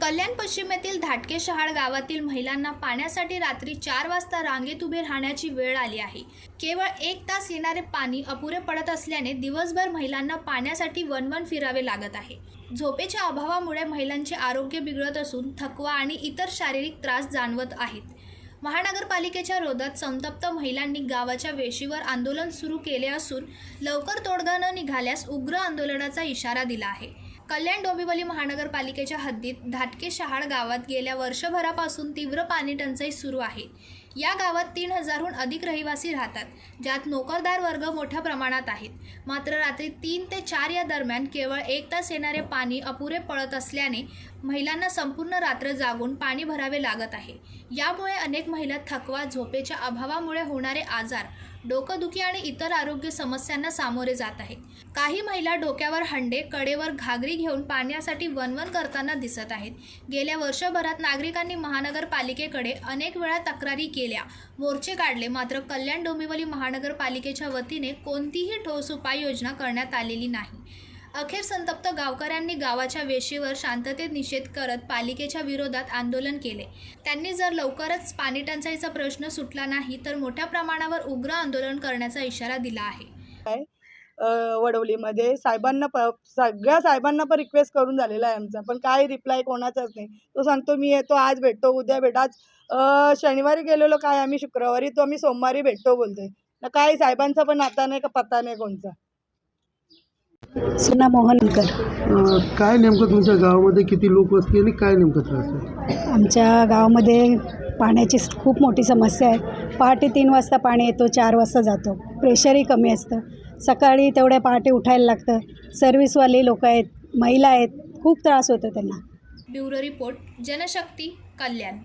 कल्याण पश्चिमेतील धाटके शहाळ गावातील महिलांना पाण्यासाठी रात्री चार वाजता रांगेत उभे राहण्याची वेळ आली आहे. केवळ एक तास येणारे पाणी अपुरे पडत असल्याने दिवसभर महिलांना पाण्यासाठी वनवन फिरावे लागत आहे. झोपेच्या अभावामुळे महिलांचे आरोग्य बिघडत असून थकवा आणि इतर शारीरिक त्रास जाणवत आहेत. महानगरपालिकेच्या रोधात संतप्त महिलांनी गावाच्या वेशीवर आंदोलन सुरू केले असून लवकर तोडगा न निघाल्यास उग्र आंदोलनाचा इशारा दिला आहे. कल्याण डोंबिवली महानगरपालिकेच्या हद्दीत धाटके शहाळ गावात गेल्या वर्षभरापासून तीव्र पाणी टंचाई सुरू आहे. या गावात तीन हजारहून अधिक रहिवासी राहतात ज्यात नोकरदार वर्ग मोठ्या प्रमाणात आहेत. मात्र रात्री तीन ते चार या दरम्यान केवळ एक तास येणारे पाणी अपुरे पळत असल्याने महिलांना संपूर्ण रात्र जागून पाणी भरावे लागत आहे. यामुळे अनेक महिला थकवा झोपेच्या अभावामुळे होणारे आजार डोकंदुखी आणि इतर आरोग्य समस्यांना सामोरे जात आहेत. काही महिला डोक्यावर हंडे कडेवर घागरी घेऊन पाण्यासाठी वनवन करताना दिसत आहेत. गेल्या वर्षभरात नागरिकांनी महानगरपालिकेकडे अनेक वेळा तक्रारी केली. केल्या. मोर्चे काढले. मात्र कल्याण डोंबिवली महानगरपालिकेच्या वतीने कोणतीही ठोस उपाययोजना करण्यात आलेली नाही. अखेर संतप्त गावकऱ्यांनी गावाच्या वेशीवर शांततेत निषेध करत पालिकेच्या विरोधात आंदोलन केले. त्यांनी जर लवकरच पाणी टंचाईचा प्रश्न सुटला नाही तर मोठ्या प्रमाणावर उग्र आंदोलन करण्याचा इशारा दिला आहे. वडवलीमध्ये साहेबांना प सगळ्या साहेबांना पण रिक्वेस्ट करून झालेला आहे आमचा. पण काय रिप्लाय कोणाचाच नाही. तो सांगतो मी येतो आज भेटतो उद्या भेट. आज अ, शनिवारी गेलेलो काय आम्ही? शुक्रवारी तो आम्ही सोमवारी भेटतो बोलतोय. ना काय साहेबांचा पण आता नाही का पत्ता नाही कोणचा. सुना मोहनकर. काय नेमकं तुमच्या गावामध्ये किती लोक असतील आणि काय नेमकं त्रास आहे? आमच्या गावामध्ये पाण्याची खूप मोठी समस्या आहे. पहाटे तीन वाजता पाणी येतो चार वाजता जातो. प्रेशरही कमी असतं. सकाळी तेवढ्या पहाटे उठायला लागतं. सर्व्हिसवाले लोक आहेत महिला आहेत खूप त्रास होतो त्यांना. Bureau report Janshakti Kalyan.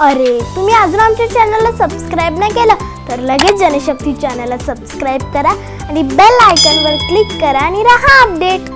अरे तुम्ही अजून आमच्या चॅनलला सबस्क्राईब नाही केलं? तर लगेच जनशक्ती चॅनलला सबस्क्राईब करा आणि बेल आयकॉनवर क्लिक करा आणि राहा अपडेट